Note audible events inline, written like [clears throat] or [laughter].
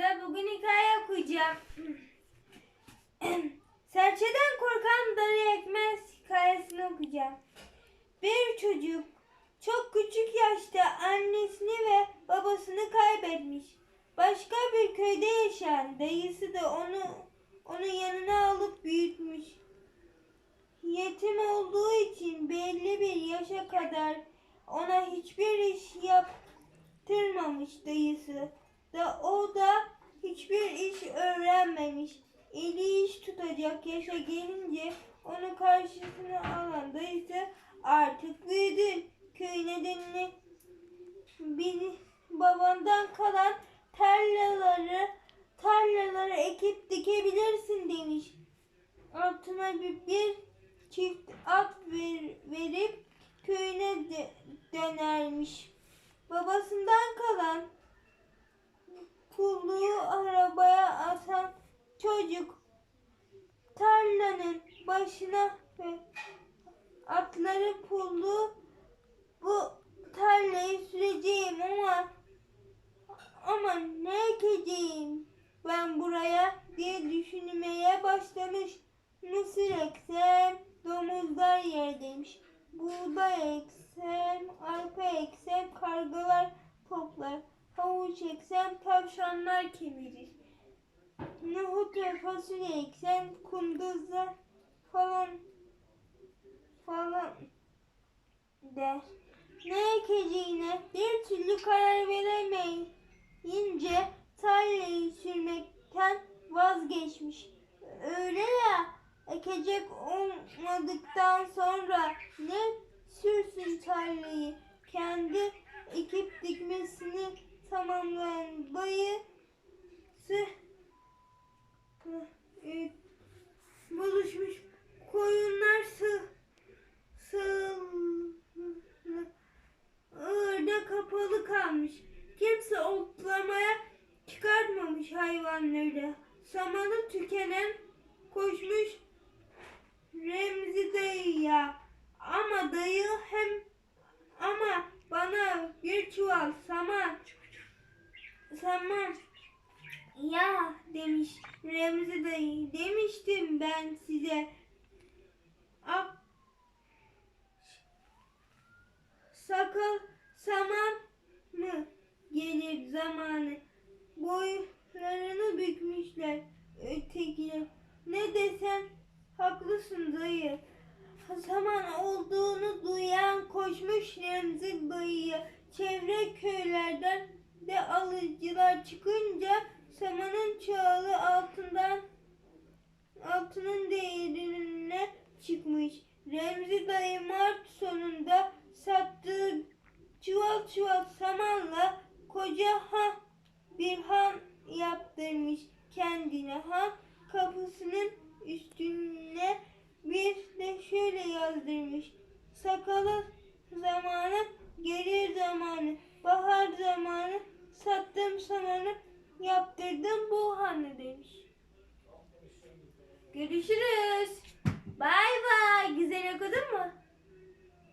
Size bugün hikaye okuyacağım. [clears throat] Serçeden korkan darı ekmez hikayesini okuyacağım. Bir çocuk çok küçük yaşta annesini ve babasını kaybetmiş. Başka bir köyde yaşayan dayısı da onu onun yanına alıp büyütmüş. Yetim olduğu için belli bir yaşa kadar ona hiçbir iş yaptırmamış dayısı. Da o da hiçbir iş öğrenmemiş. Eli iş tutacak yaşa gelince onu karşısına alan dayısı artık büyüdün. Köy nedenini bir babandan kalan tarlaları tarlaları ekip dikebilirsin demiş. Altına bir, bir çift at ver, verip köyüne de, dönermiş. Babasından kalan pulluğu arabaya atan çocuk tarlanın başına ve atları pulluğu bu tarlayı süreceğim ama ama ne ekeceğim ben buraya diye düşünmeye başlamış. Mısır eksem domuzlar yer demiş. Buğday eksem, arpa eksem kargalar toplar. Havuç eksem tavşanlar kemirir. Nohut ve fasulye eksem kunduzlar falan falan der. Ne ekeceğine bir türlü karar veremeyince tarlayı sürmekten vazgeçmiş. Öyle ya ekecek olmadıktan sonra ne sürsün tarlayı kendi ekip dikmesini tamamlayan dayısı e, buluşmuş koyunlar sığ sığ Ağırda kapalı kalmış. Kimse otlamaya çıkartmamış hayvanları. Samanı tükenen koşmuş Remzi dayıya. Ama dayı hem ama bana bir çuval saman saman ya demiş Remzi dayı. Demiştim ben size. Ak sakal saman mı gelir zamanı boylarını bükmüşler ötekiler ne desen haklısın dayı saman olduğunu duyan koşmuş Remzi dayıya çevre köylerden de alıcılar çıkınca samanın çuvalı altından altının değerine çıkmış. Remzi dayı Mart sonunda sattığı çuval çuval samanla koca ha bir han yaptırmış kendine. Han kapısının üstüne bir de şöyle yazdırmış. Sakalı zamanı, gelir zamanı, bahar zamanı, sattım samanı, yaptırdım bu hanı demiş. Görüşürüz. Bay bay. Güzel okudun mu?